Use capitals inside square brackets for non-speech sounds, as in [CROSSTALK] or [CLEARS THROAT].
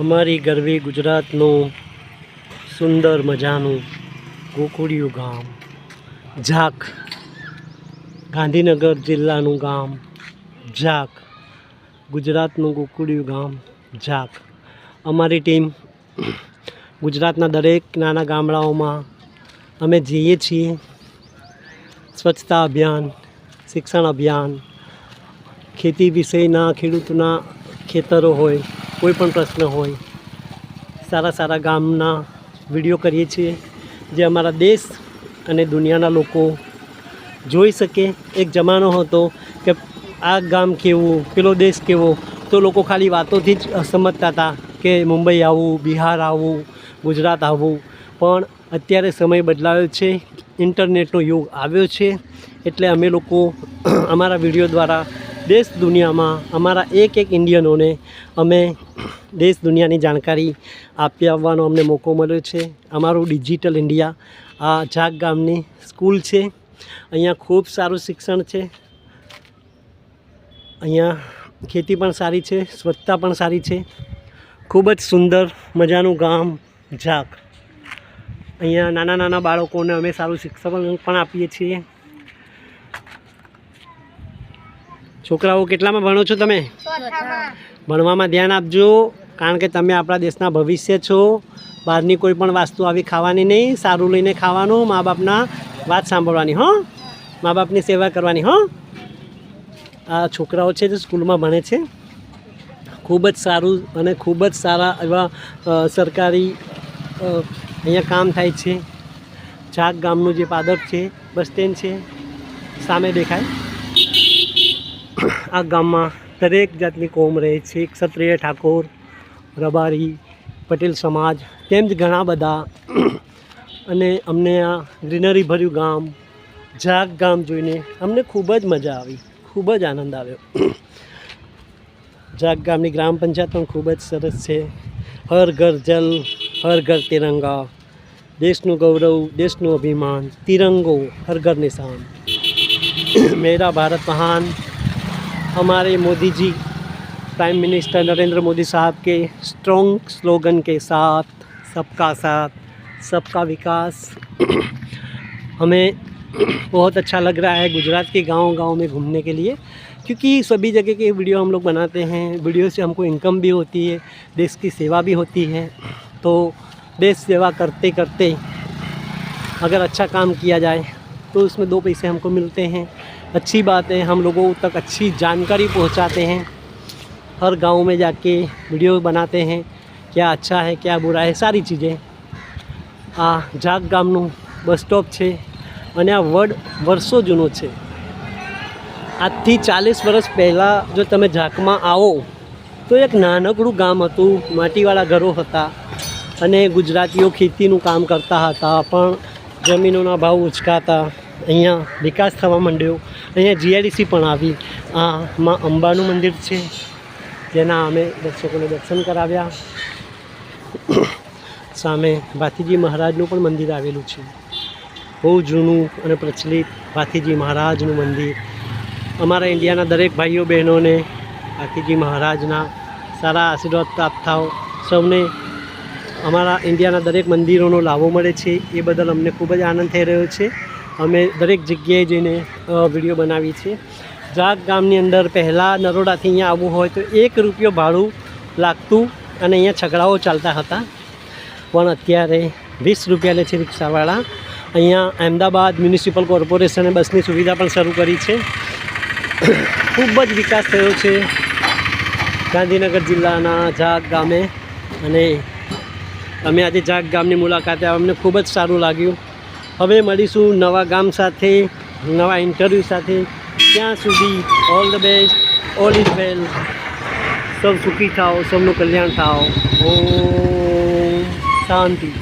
અમારી ગરવી ગુજરાતનું સુંદર મજાનું ગોકુડિયું ગામ, ઝાક, ગાંધીનગર જિલ્લાનું ગામ, ઝાક, ગુજરાતનું ગોકુડિયું ગામ, ઝાક. અમારી ટીમ ગુજરાતના દરેક નાના ગામડાઓમાં અમે જઈએ છીએ. સ્વચ્છતા અભિયાન, શિક્ષણ અભિયાન, ખેતી વિષયના ખેડૂતોના ખેતરો હોય કોઈ પણ પ્રશ્ન હોય, સારા સારા ગામના વીડિયો કરીએ છીએ જે અમારા દેશ અને દુનિયાના લોકો જોઈ શકે. એક જમાનો હતો કે આ ગામ કેવું, પેલો દેશ કેવો, તો લોકો ખાલી વાતોથી જ સમજતા હતા કે મુંબઈ આવવું બિહાર આવવું ગુજરાત આવવું પણ અત્યારે સમય બદલાયો છે, ઇન્ટરનેટનો યુગ આવ્યો છે, એટલે અમે લોકો [CLEARS THROAT] અમારા વીડિયો દ્વારા દેશ દુનિયામાં અમારા એક એક ઇન્ડિયનોને અમે દેશ દુનિયાની જાણકારી આપી આવવાનો અમને મોકો મળ્યો છે. અમારું ડિજિટલ ઇન્ડિયા આ ઝાક ગામની સ્કૂલ છે. અહીંયા ખૂબ સારું શિક્ષણ છે. અહીંયા ખેતી પણ સારી છે, સ્વચ્છતા પણ સારી છે. ખૂબ જ સુંદર મજાનું ગામ ઝાક અહીંયા નાના નાના બાળકોને અમે સારું શિક્ષણ પણ આપીએ છીએ. છોકરાઓ કેટલામાં ભણો છો તમે? ભણવામાં ધ્યાન આપજો કારણ કે તમે આપણા દેશના ભવિષ્ય છો. બહારની કોઈ પણ વસ્તુ આવી ખાવાની નહીં સારું લઈને ખાવાનું મા બાપના વાત સાંભળવાની હો? મા બાપની સેવા કરવાની હો? આ છોકરાઓ છે જે સ્કૂલમાં ભણે છે. ખૂબ જ સારું અને ખૂબ જ સારા એવા સરકારી અહીંયા કામ થાય છે. જાગ ગામનું જે પાદર છે બસ સ્ટેન્ડ છે. સામે દેખાય. આ ગામમાં દરેક જાતની કોમ રહે છે. ક્ષત્રિય ઠાકોર, રબારી, પટેલ સમાજ તેમ જ ઘણા બધા. અને અમને આ ગ્રીનરી ભર્યું ગામ ઝાક ગામ જોઈને અમને ખૂબ જ મજા આવી, ખૂબ જ આનંદ આવ્યો. ઝાક ગામની ગ્રામ પંચાયત પણ ખૂબ જ સરસ છે. હર ઘર જલ, હર ઘર તિરંગા, દેશનું ગૌરવ, દેશનું અભિમાન, તિરંગો, હર ઘર નિશાન. મેરા ભારત મહાન. हमारे मोदी जी प्राइम मिनिस्टर नरेंद्र मोदी साहब के स्ट्रॉन्ग स्लोगन के साथ, सबका साथ, सबका विकास। [COUGHS] हमें बहुत अच्छा लग रहा है गुजरात के गांव-गांव में घूमने के लिए, क्योंकि सभी जगह के वीडियो हम लोग बनाते हैं। वीडियो से हमको इनकम भी होती है, देश की सेवा भी होती है। तो देश सेवा करते करते अगर अच्छा काम किया जाए तो उसमें दो पैसे हमको मिलते हैं। अच्छी बात है हम लोगों तक अच्छी जानकारी पहुंचाते हैं हर गांव में जाके वीडियो बनाते हैं क्या अच्छा है क्या बुरा है सारी चीज़ें આ જાગ ગામનું બસ સ્ટોપ છે અને આ વડ વર્ષો જૂનો છે આજથી ચાલીસ વર્ષ પહેલાં જો તમે ઝાકમાં આવો તો એક નાનકડું ગામ હતું માટીવાળા ઘરો હતા અને ગુજરાતીઓ ખેતીનું કામ કરતા હતા પણ જમીનોના ભાવ ઉચકાતા અહીંયા વિકાસ થવા માંડ્યો અહીંયા જીઆઈડીસી પણ આવી. આ માં અંબાનું મંદિર છે, જેના અમે દર્શકોને દર્શન કરાવ્યા. સામે ભાથીજી મહારાજનું પણ મંદિર આવેલું છે. બહુ જૂનું અને પ્રચલિત ભાથીજી મહારાજનું મંદિર. અમારા ઇન્ડિયાના દરેક ભાઈઓ બહેનોને ભાથીજી મહારાજના સારા આશીર્વાદ પ્રાપ્ત થાવ. સૌને અમારા ઇન્ડિયાના દરેક મંદિરોનો લાભો મળે છે. એ બદલ અમને ખૂબ જ આનંદ થઈ રહ્યો છે. અમે દરેક જગ્યાએ જઈને વીડિયો બનાવીએ છીએ. જાગ ગામની અંદર પહેલાં નરોડાથી અહીંયા આવવું હોય તો એક રૂપિયો ભાડું લાગતું અને અહીંયા છકડાઓ ચાલતા હતા. પણ અત્યારે વીસ રૂપિયા લે છે રિક્ષાવાળા. અહીંયા અમદાવાદ મ્યુનિસિપલ કોર્પોરેશને બસની સુવિધા પણ શરૂ કરી છે. ખૂબ જ વિકાસ થયો છે ગાંધીનગર જિલ્લાના જાગ ગામે. અને અમે આજે જાગ ગામની મુલાકાતે અમને ખૂબ જ સારું લાગ્યું. હવે મળીશું નવા ગામ સાથે, નવા ઇન્ટરવ્યૂ સાથે. ત્યાં સુધી all the best all is well સૌ સુખી થાઓ, સૌનું કલ્યાણ થાઓ. ઓ શાંતિ.